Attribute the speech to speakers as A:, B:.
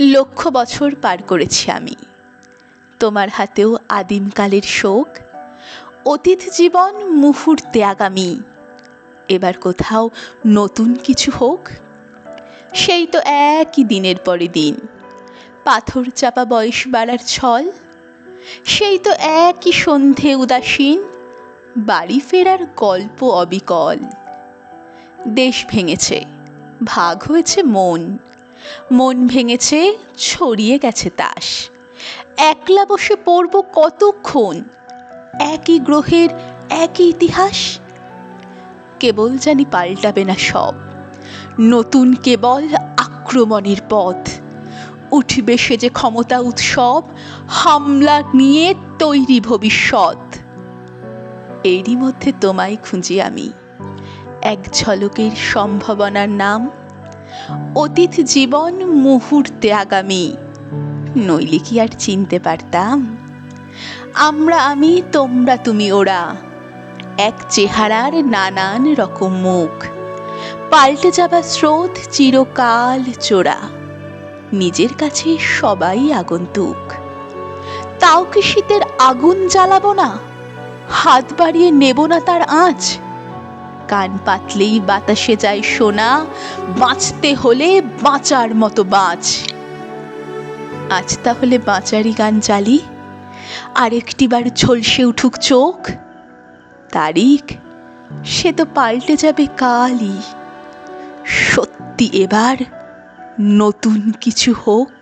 A: লক্ষ বছর পার করেছি আমি। তোমার হাতেও আদিমকালের শোক, অতীত জীবন মুহূর্তে আগামী। এবার কোথাও নতুন কিছু হোক, সেই তো একই দিনের পরে দিন। পাথর চাপা বয়স বাড়ার ছল, সেই তো একই সন্ধে উদাসীন, বাড়ি ফেরার গল্প অবিকল। দেশ ভেঙেছে, ভাগ হয়েছে মন মন ভেঙেছে, ছড়িয়ে গেছে তাস। একলা বসে পড়ব কতক্ষণ? একই গ্রহের একই ইতিহাস? কেবল জানি পাল্টাবে না সব। নতুন কেবল আক্রমণের পথ। উঠবে সে যে ক্ষমতা উৎসব, হামলা নিয়ে তৈরি ভবিষ্যৎ। এরই মধ্যে তোমায় খুঁজি আমি। এক ঝলকের সম্ভাবনার নাম অতীত জীবন মুহূর্তে আগামী। নইলে কি আর চিনতে পারতাম? আমরা, আমি, তোমরা, তুমি, ওরা। এক চেহারার নানান রকম মুখ। পাল্টে যাবা স্রোত চিরকাল চোরা। নিজের কাছে সবাই আগন্তুক। তাও কি শীতের আগুন জ্বালাবো না? হাত বাড়িয়ে নেব না তার আঁচ? কান পাতলেই বাতাসে যায় সোনা, বাঁচতে হলে বাঁচার মতো বাঁচ আজ তাহলে বাঁচারই গান চালি আরেকটিবার ঝলসে উঠুক চোখ। তারিখ, সে তো পাল্টে যাবে কালই। সত্যি এবার নতুন কিছু হোক।